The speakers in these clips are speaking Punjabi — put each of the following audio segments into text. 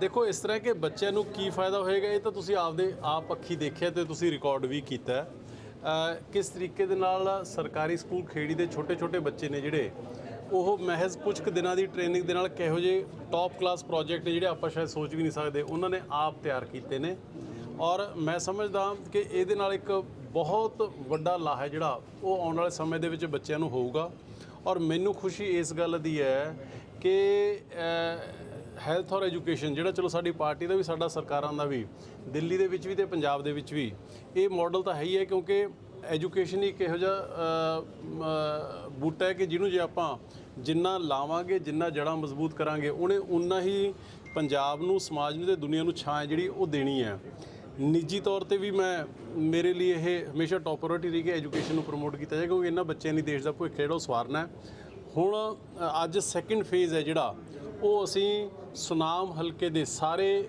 ਦੇਖੋ, ਇਸ ਤਰ੍ਹਾਂ ਕਿ ਬੱਚਿਆਂ ਨੂੰ ਕੀ ਫਾਇਦਾ ਹੋਏਗਾ? ਇਹ ਤਾਂ ਤੁਸੀਂ ਆਪਦੇ ਆਪ ਅੱਖੀ ਦੇਖਿਆ ਤੇ ਤੁਸੀਂ ਰਿਕਾਰਡ ਵੀ ਕੀਤਾ। ਕਿਸ ਤਰੀਕੇ ਦੇ ਨਾਲ ਸਰਕਾਰੀ ਸਕੂਲ ਖੇੜੀ ਦੇ ਛੋਟੇ-ਛੋਟੇ ਬੱਚੇ ਨੇ ਜਿਹੜੇ, ਉਹ ਮਹਿਜ਼ ਕੁਝ ਕੁ ਦਿਨਾਂ ਦੀ ਟ੍ਰੇਨਿੰਗ ਦੇ ਨਾਲ ਕਿਹੋ ਜਿਹੇ ਟੌਪ ਕਲਾਸ ਪ੍ਰੋਜੈਕਟ ਜਿਹੜੇ ਆਪਾਂ ਸ਼ਾਇਦ ਸੋਚ ਵੀ ਨਹੀਂ ਸਕਦੇ, ਉਹਨਾਂ ਨੇ ਆਪ ਤਿਆਰ ਕੀਤੇ ਨੇ। ਔਰ ਮੈਂ ਸਮਝਦਾ ਕਿ ਇਹਦੇ ਨਾਲ ਇੱਕ ਬਹੁਤ ਵੱਡਾ ਲਾਹਾ ਹੈ ਜਿਹੜਾ ਉਹ ਆਉਣ ਵਾਲੇ ਸਮੇਂ ਦੇ ਵਿੱਚ ਬੱਚਿਆਂ ਨੂੰ ਹੋਊਗਾ। ਔਰ ਮੈਨੂੰ ਖੁਸ਼ੀ ਇਸ ਗੱਲ ਦੀ ਹੈ ਕਿ ਹੈਲਥ ਔਰ ਐਜੂਕੇਸ਼ਨ ਜਿਹੜਾ ਚਲੋ ਸਾਡੀ ਪਾਰਟੀ ਦਾ ਵੀ, ਸਾਡਾ ਸਰਕਾਰਾਂ ਦਾ ਵੀ, ਦਿੱਲੀ ਦੇ ਵਿੱਚ ਵੀ ਤੇ ਪੰਜਾਬ ਦੇ ਵਿੱਚ ਵੀ, ਇਹ ਮਾਡਲ ਤਾਂ ਹੈ ਹੀ ਹੈ ਕਿਉਂਕਿ ਐਜੂਕੇਸ਼ਨ ਹੀ ਇੱਕ ਇਹੋ ਜਿਹਾ ਬੂਟਾ ਹੈ ਕਿ ਜਿਹਨੂੰ ਜੇ ਆਪਾਂ ਜਿੰਨਾ ਲਾਵਾਂਗੇ, ਜਿੰਨਾ ਜੜਾਂ ਮਜ਼ਬੂਤ ਕਰਾਂਗੇ, ਉਹਨੇ ਉਨਾ ਹੀ ਪੰਜਾਬ ਨੂੰ, ਸਮਾਜ ਨੂੰ ਤੇ ਦੁਨੀਆ ਨੂੰ ਛਾਂ ਹੈ ਜਿਹੜੀ ਉਹ ਦੇਣੀ ਹੈ। ਨਿੱਜੀ ਤੌਰ ਤੇ ਵੀ ਮੈਂ, ਮੇਰੇ ਲਈ ਇਹ ਹਮੇਸ਼ਾ ਟੌਪ ਪ੍ਰਾਇੋਰਟੀ ਰਹੀ ਕਿ ਐਜੂਕੇਸ਼ਨ ਨੂੰ ਪ੍ਰਮੋਟ ਕੀਤਾ ਜਾਏ, ਕਿਉਂਕਿ ਇਹਨਾਂ ਬੱਚਿਆਂ ਦੀ ਦੇਸ਼ ਦਾ ਭਵਿੱਖ ਜਿਹੜਾ ਉਹ ਸਵਾਰਨਾ ਹੈ। ਹੁਣ ਅੱਜ ਸੈਕਿੰਡ ਫੇਜ਼ ਹੈ ਜਿਹੜਾ, ਉਹ ਅਸੀਂ ਸੁਨਾਮ ਹਲਕੇ ਦੇ ਸਾਰੇ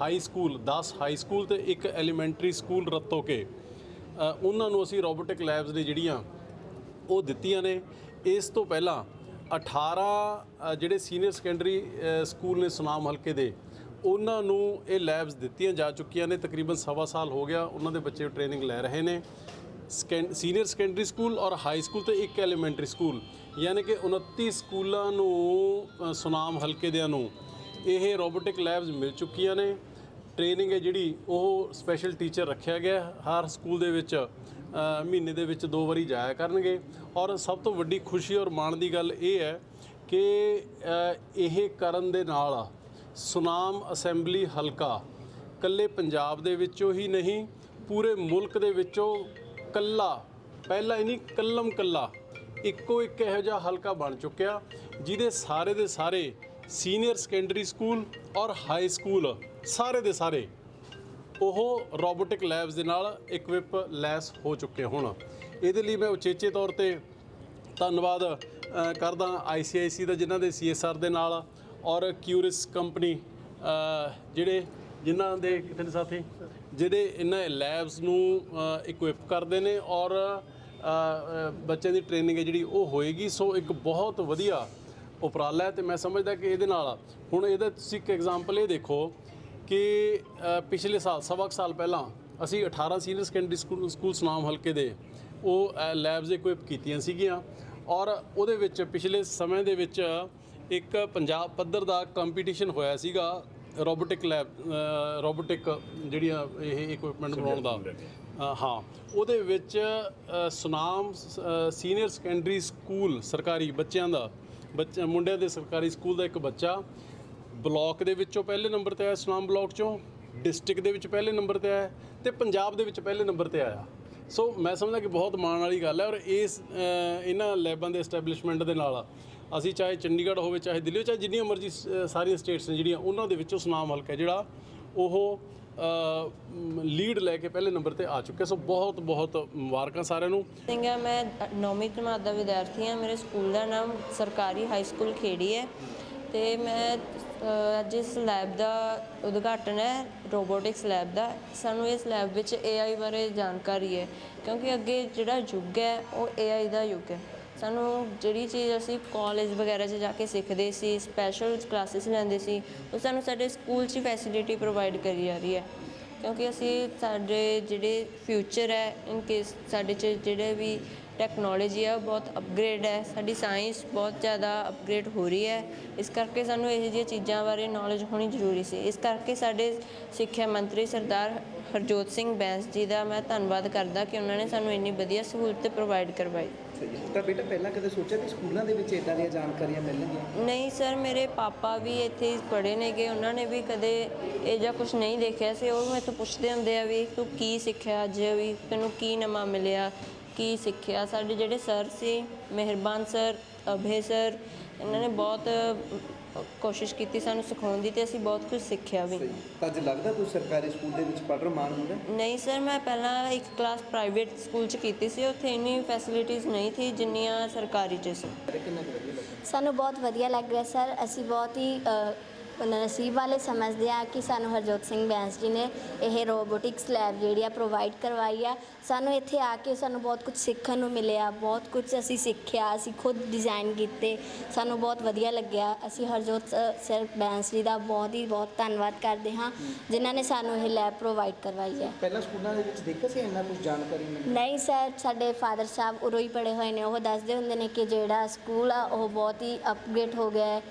ਹਾਈ ਸਕੂਲ 10 ਹਾਈ ਸਕੂਲ ਤੇ ਇੱਕ ਐਲੀਮੈਂਟਰੀ ਸਕੂਲ ਰੱਤੋ ਕੇ ਉਹਨਾਂ ਨੂੰ ਅਸੀਂ ਰੋਬੋਟਿਕ ਲੈਬਸ ਨੇ ਜਿਹੜੀਆਂ ਉਹ ਦਿੱਤੀਆਂ ਨੇ। ਇਸ ਤੋਂ ਪਹਿਲਾਂ 18 ਜਿਹੜੇ ਸੀਨੀਅਰ ਸੈਕੰਡਰੀ ਸਕੂਲ ਨੇ ਸੁਨਾਮ ਹਲਕੇ ਦੇ, ਉਹਨਾਂ ਨੂੰ ਇਹ ਲੈਬਸ ਦਿੱਤੀਆਂ ਜਾ ਚੁੱਕੀਆਂ ਨੇ। ਤਕਰੀਬਨ ਸਵਾ ਸਾਲ ਹੋ ਗਿਆ ਉਹਨਾਂ ਦੇ ਬੱਚੇ ਟ੍ਰੇਨਿੰਗ ਲੈ ਰਹੇ ਨੇ। ਸੀਨੀਅਰ ਸੈਕੰਡਰੀ ਸਕੂਲ ਔਰ ਹਾਈ ਸਕੂਲ ਤੇ ਇੱਕ ਐਲੀਮੈਂਟਰੀ ਸਕੂਲ ਯਾਨੀ ਕਿ 29 ਸਕੂਲਾਂ ਨੂੰ ਸੁਨਾਮ ਹਲਕੇ ਦਿਆਂ ਨੂੰ ਇਹ ਰੋਬੋਟਿਕ ਲੈਬਸ ਮਿਲ ਚੁੱਕੀਆਂ ਨੇ। ਟ੍ਰੇਨਿੰਗ ਹੈ ਜਿਹੜੀ, ਉਹ ਸਪੈਸ਼ਲ ਟੀਚਰ ਰੱਖਿਆ ਗਿਆ ਹਰ ਸਕੂਲ ਦੇ ਵਿੱਚ ਮਹੀਨੇ ਦੇ ਵਿੱਚ ਦੋ ਵਾਰੀ ਜਾਇਆ ਕਰਨਗੇ। ਔਰ ਸਭ ਤੋਂ ਵੱਡੀ ਖੁਸ਼ੀ ਔਰ ਮਾਣ ਦੀ ਗੱਲ ਇਹ ਹੈ ਕਿ ਇਹ ਕਰਨ ਦੇ ਨਾਲ ਸੁਨਾਮ ਅਸੈਂਬਲੀ ਹਲਕਾ ਕੱਲੇ ਪੰਜਾਬ ਦੇ ਵਿੱਚੋਂ ਹੀ ਨਹੀਂ, ਪੂਰੇ ਮੁਲਕ ਦੇ ਵਿੱਚੋਂ ਕੱਲਾ ਪਹਿਲਾ ਹੀ ਨਹੀਂ ਕੱਲਮ ਕੱਲਾ। ਇੱਕੋ ਇੱਕ ਇਹੋ ਜਿਹਾ ਹਲਕਾ ਬਣ ਚੁੱਕਿਆ ਜਿਹਦੇ ਸਾਰੇ ਦੇ ਸਾਰੇ ਸੀਨੀਅਰ ਸੈਕੰਡਰੀ ਸਕੂਲ ਔਰ ਹਾਈ ਸਕੂਲ ਸਾਰੇ ਦੇ ਸਾਰੇ ਉਹ ਰੋਬੋਟਿਕ ਲੈਬਸ ਦੇ ਨਾਲ ਇਕਵਿਪ ਲੈਸ ਹੋ ਚੁੱਕੇ ਹੁਣ। ਇਹਦੇ ਲਈ ਮੈਂ ਉਚੇਚੇ ਤੌਰ ਤੇ ਧੰਨਵਾਦ ਅ, ਕਰਦਾ ICIC ਦਾ ਜਿਨ੍ਹਾਂ ਦੇ CSR ਦੇ ਨਾਲ ਔਰ ਕਿਊਰਿਸ ਕੰਪਨੀ ਜਿਹੜੇ ਜਿਨ੍ਹਾਂ ਦੇ ਕਿਤੇ ਨੇ ਸਾਥੀ? ਜਿਹੜੇ ਇਹਨਾਂ ਲੈਬਸ ਨੂੰ ਇਕੁਇਪ ਕਰਦੇ ਨੇ ਔਰ ਬੱਚਿਆਂ ਦੀ ਟ੍ਰੇਨਿੰਗ ਹੈ ਜਿਹੜੀ ਉਹ ਹੋਏਗੀ, ਸੋ ਇੱਕ ਬਹੁਤ ਵਧੀਆ ਉਪਰਾਲਾ ਹੈ ਤੇ ਮੈਂ ਸਮਝਦਾ ਕਿ ਇਹਦੇ ਨਾਲ, ਹੁਣ ਇਹਦਾ ਤੁਸੀਂ ਇੱਕ ਐਗਜ਼ਾਮਪਲ ਇਹ ਦੇਖੋ ਕਿ ਪਿਛਲੇ ਸਾਲ, ਸਵਾ ਕੁ ਸਾਲ ਪਹਿਲਾਂ ਅਸੀਂ 18 senior secondary school school Sunam ਹਲਕੇ ਦੇ ਉਹ ਲੈਬਸ ਇਕੁਇਪ ਕੀਤੀਆਂ ਸੀਗੀਆਂ ਔਰ ਉਹਦੇ ਵਿੱਚ ਪਿਛਲੇ ਸਮੇਂ ਦੇ ਵਿੱਚ ਇੱਕ ਪੰਜਾਬ ਪੱਧਰ ਦਾ ਕੰਪੀਟੀਸ਼ਨ ਹੋਇਆ ਸੀਗਾ ਰੋਬੋਟਿਕ ਲੈਬ ਰੋਬੋਟਿਕ ਜਿਹੜੀਆਂ ਇਹ ਇਕਵਿਪਮੈਂਟ ਬਣਾਉਣ ਦਾ। ਹਾਂ ਉਹਦੇ ਵਿੱਚ ਸੁਨਾਮ ਸੀਨੀਅਰ ਸੈਕੰਡਰੀ ਸਕੂਲ ਸਰਕਾਰੀ ਬੱਚਿਆਂ ਦਾ ਬੱਚਾ ਮੁੰਡਿਆਂ ਦੇ ਸਰਕਾਰੀ ਸਕੂਲ ਦਾ ਇੱਕ ਬੱਚਾ ਬਲਾਕ ਦੇ ਵਿੱਚੋਂ ਪਹਿਲੇ ਨੰਬਰ ਤੇ ਆਇਆ ਸੁਨਾਮ ਬਲਾਕ ਚੋਂ ਡਿਸਟ੍ਰਿਕਟ ਦੇ ਵਿੱਚ ਪਹਿਲੇ ਨੰਬਰ ਤੇ ਆਇਆ ਤੇ ਪੰਜਾਬ ਦੇ ਵਿੱਚ ਪਹਿਲੇ ਨੰਬਰ ਤੇ ਆਇਆ। ਸੋ ਮੈਂ ਸਮਝਦਾ ਕਿ ਬਹੁਤ ਮਾਣ ਵਾਲੀ ਗੱਲ ਹੈ ਔਰ ਇਸ ਇਹਨਾਂ ਲੈਬਾਂ ਦੇ ਐਸਟੈਬਲਿਸ਼ਮੈਂਟ ਦੇ ਨਾਲ ਅਸੀਂ ਚਾਹੇ ਚੰਡੀਗੜ੍ਹ ਹੋਵੇ, ਚਾਹੇ ਦਿੱਲੀ ਹੋਵੇ, ਚਾਹੇ ਜਿੰਨੀਆਂ ਮਰਜ਼ੀ ਸਾਰੀਆਂ ਸਟੇਟਸ ਨੇ ਜਿਹੜੀਆਂ ਉਹਨਾਂ ਦੇ ਵਿੱਚੋਂ ਸੁਨਾਮ ਹਲਕਾ ਹੈ, ਜਿਹੜਾ ਉਹ ਲੀਡ ਲੈ ਕੇ ਪਹਿਲੇ ਨੰਬਰ ਤੇ ਆ ਚੁੱਕੇ ਸੋ ਬਹੁਤ ਬਹੁਤ ਮੁਬਾਰਕਾਂ ਸਾਰਿਆਂ ਨੂੰ। ਸਿੰਘ ਮੈਂ ਨੌਵੀਂ ਜਮਾਤ ਦਾ ਵਿਦਿਆਰਥੀ ਹਾਂ। ਮੇਰੇ ਸਕੂਲ ਦਾ ਨਾਮ ਸਰਕਾਰੀ ਹਾਈ ਸਕੂਲ ਖੇੜੀ ਹੈ। ਤੇ ਮੈਂ ਅੱਜ ਇਸ ਲੈਬ ਦਾ ਉਦਘਾਟਨ ਹੈ ਰੋਬੋਟਿਕਸ ਲੈਬ ਦਾ। ਸਾਨੂੰ ਇਸ ਲੈਬ ਵਿੱਚ AI ਬਾਰੇ ਜਾਣਕਾਰੀ ਹੈ, ਕਿਉਂਕਿ ਅੱਗੇ ਜਿਹੜਾ ਯੁੱਗ ਹੈ, ਉਹ AI ਦਾ ਯੁੱਗ ਹੈ। ਸਾਨੂੰ ਜਿਹੜੀ ਚੀਜ਼ ਅਸੀਂ ਕਾਲਜ ਵਗੈਰਾ 'ਚ ਜਾ ਕੇ ਸਿੱਖਦੇ ਸੀ ਸਪੈਸ਼ਲ ਕਲਾਸਿਸ ਲੈਂਦੇ ਸੀ, ਉਹ ਸਾਨੂੰ ਸਾਡੇ ਸਕੂਲ 'ਚ ਫੈਸਿਲਿਟੀ ਪ੍ਰੋਵਾਈਡ ਕਰੀ ਜਾ ਰਹੀ ਹੈ। ਕਿਉਂਕਿ ਅਸੀਂ ਸਾਡੇ ਜਿਹੜੇ ਫਿਊਚਰ ਹੈ ਇਨ ਕੇਸ ਸਾਡੇ 'ਚ ਜਿਹੜੇ ਵੀ ਟੈਕਨੋਲੋਜੀ ਆ ਉਹ ਬਹੁਤ ਅਪਗ੍ਰੇਡ ਹੈ, ਸਾਡੀ ਸਾਇੰਸ ਬਹੁਤ ਜ਼ਿਆਦਾ ਅਪਗ੍ਰੇਡ ਹੋ ਰਹੀ ਹੈ। ਇਸ ਕਰਕੇ ਸਾਨੂੰ ਇਹ ਜਿਹੀਆਂ ਚੀਜ਼ਾਂ ਬਾਰੇ ਨੌਲੇਜ ਹੋਣੀ ਜ਼ਰੂਰੀ ਸੀ। ਇਸ ਕਰਕੇ ਸਾਡੇ ਸਿੱਖਿਆ ਮੰਤਰੀ ਸਰਦਾਰ ਹਰਜੋਤ ਸਿੰਘ ਬੈਂਸ ਜੀ ਦਾ ਮੈਂ ਧੰਨਵਾਦ ਕਰਦਾ ਕਿ ਉਹਨਾਂ ਨੇ ਸਾਨੂੰ ਇੰਨੀ ਵਧੀਆ ਸਹੂਲਤ ਪ੍ਰੋਵਾਈਡ ਕਰਵਾਈ। ਤਾਂ ਬੇਟਾ, ਪਹਿਲਾਂ ਕਦੇ ਸੋਚਿਆ ਵੀ ਸਕੂਲਾਂ ਦੇ ਵਿੱਚ ਇਦਾਂ ਦੀਆਂ ਜਾਣਕਾਰੀਆਂ ਮਿਲਣਗੀਆਂ? ਨਹੀਂ ਸਰ, ਮੇਰੇ ਪਾਪਾ ਵੀ ਇੱਥੇ ਪੜ੍ਹੇ ਨੇਗੇ। ਉਹਨਾਂ ਨੇ ਵੀ ਕਦੇ ਇਹ ਜਿਹਾ ਕੁਝ ਨਹੀਂ ਦੇਖਿਆ ਸੀ। ਉਹ ਮੇਰੇ ਪੁੱਛਦੇ ਹੁੰਦੇ ਆ ਵੀ, ਤੂੰ ਕੀ ਸਿੱਖਿਆ ਅੱਜ? ਵੀ ਤੈਨੂੰ ਕੀ ਨਵਾਂ ਮਿਲਿਆ? ਕੀ ਸਿੱਖਿਆ? ਸਾਡੇ ਜਿਹੜੇ ਸਰ ਸੀ, ਮਿਹਰਬਾਨ ਸਰ, ਅਭੇ ਸਰ, ਇਹਨਾਂ ਨੇ ਬਹੁਤ ਕੋਸ਼ਿਸ਼ ਕੀਤੀ ਸਾਨੂੰ ਸਿਖਾਉਣ ਦੀ ਤੇ ਅਸੀਂ ਬਹੁਤ ਕੁਝ ਸਿੱਖਿਆ ਵੀ। ਤਾਂ ਅੱਜ ਲੱਗਦਾ ਤੂੰ ਸਰਕਾਰੀ ਸਕੂਲ ਦੇ ਵਿੱਚ ਪੜ੍ਹ ਰਿਹਾ ਮਾਣ ਹੁੰਦਾ? ਨਹੀਂ ਸਰ ਮੈਂ ਪਹਿਲਾਂ ਇੱਕ ਕਲਾਸ ਪ੍ਰਾਈਵੇਟ ਸਕੂਲ ਚ ਕੀਤੀ ਸੀ ਉੱਥੇ ਇੰਨੀ ਫੈਸਿਲਿਟੀਜ਼ ਨਹੀਂ ਥੀ ਜਿੰਨੀਆਂ ਸਰਕਾਰੀ ਚ ਸੀ। ਕਿੰਨਾ ਕੁ ਵਧੀਆ ਲੱਗਦਾ। ਸਾਨੂੰ ਬਹੁਤ ਵਧੀਆ ਲੱਗ ਰਿਹਾ ਸਰ। ਅਸੀਂ ਬਹੁਤ ਹੀ ਅ, ਨਸੀਬ ਵਾਲੇ ਸਮਝਦੇ ਆ ਕਿ ਸਾਨੂੰ ਹਰਜੋਤ ਸਿੰਘ ਬੈਂਸ ਜੀ ਨੇ ਇਹ ਰੋਬੋਟਿਕਸ ਲੈਬ ਜਿਹੜੀ ਆ ਪ੍ਰੋਵਾਈਡ ਕਰਵਾਈ ਆ। ਸਾਨੂੰ ਇੱਥੇ ਆ ਕੇ ਸਾਨੂੰ ਬਹੁਤ ਕੁਝ ਸਿੱਖਣ ਨੂੰ ਮਿਲਿਆ ਬਹੁਤ ਕੁਝ ਅਸੀਂ ਸਿੱਖਿਆ ਅਸੀਂ ਖੁਦ ਡਿਜ਼ਾਈਨ ਕੀਤੇ। ਸਾਨੂੰ ਬਹੁਤ ਵਧੀਆ ਲੱਗਿਆ। ਅਸੀਂ ਹਰਜੋਤ ਸਰ ਬੈਂਸ ਜੀ ਦਾ ਬਹੁਤ ਹੀ ਬਹੁਤ ਧੰਨਵਾਦ ਕਰਦੇ ਹਾਂ ਜਿਨ੍ਹਾਂ ਨੇ ਸਾਨੂੰ ਇਹ ਲੈਬ ਪ੍ਰੋਵਾਈਡ ਕਰਵਾਈ ਹੈ। ਪਹਿਲਾਂ ਸਕੂਲਾਂ ਦੇ ਵਿੱਚ ਦੇਖਿਆ ਸੀ ਇੰਨਾ ਕੁਝ ਜਾਣਕਾਰੀ ਮਿਲੀ ਨਹੀਂ ਸਰ ਸਾਡੇ ਫਾਦਰ ਸਾਹਿਬ ਉਰੋਂ ਹੀ ਪੜ੍ਹੇ ਹੋਏ ਨੇ। ਉਹ ਦੱਸਦੇ ਹੁੰਦੇ ਨੇ ਕਿ ਜਿਹੜਾ ਸਕੂਲ ਆ ਉਹ ਬਹੁਤ ਹੀ ਅਪਗ੍ਰੇਡ ਹੋ ਗਿਆ ਹੈ।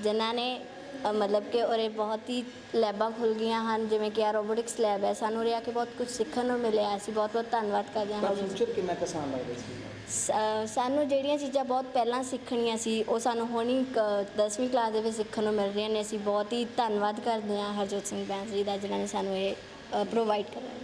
ਜਿਨ੍ਹਾਂ ਨੇ ਅ, ਮਤਲਬ ਕਿ ਉਰੇ ਬਹੁਤ ਹੀ ਲੈਬਾਂ ਖੁੱਲ ਗਈਆਂ ਹਨ ਜਿਵੇਂ ਕਿ ਆ ਰੋਬੋਟਿਕਸ ਲੈਬ ਹੈ। ਸਾਨੂੰ ਉਰੇ ਆ ਕੇ ਬਹੁਤ ਕੁਝ ਸਿੱਖਣ ਨੂੰ ਮਿਲਿਆ ਅਸੀਂ ਬਹੁਤ ਬਹੁਤ ਧੰਨਵਾਦ ਕਰਦੇ ਹਾਂ। ਤਾਂ ਹਰਜੋਤ ਫਿਊਚਰ ਕਿੰਨਾ ਕੁ ਆਸਾਨ ਲੱਗਦਾ ਸੀ? ਸਾਨੂੰ ਜਿਹੜੀਆਂ ਚੀਜ਼ਾਂ ਬਹੁਤ ਪਹਿਲਾਂ ਸਿੱਖਣੀਆਂ ਸੀ ਉਹ ਸਾਨੂੰ ਹੁਣ ਹੀ 10ਵੀਂ ਕਲਾਸ ਦੇ ਵਿੱਚ ਸਿੱਖਣ ਨੂੰ ਮਿਲ ਰਹੀਆਂ ਨੇ। ਅਸੀਂ ਬਹੁਤ ਹੀ ਧੰਨਵਾਦ ਕਰਦੇ ਹਾਂ ਹਰਜੋਤ ਸਿੰਘ ਬੈਂਸ ਜੀ ਦਾ ਜਿਨ੍ਹਾਂ ਨੇ ਸਾਨੂੰ ਇਹ ਪ੍ਰੋਵਾਈਡ ਕਰਾਇਆ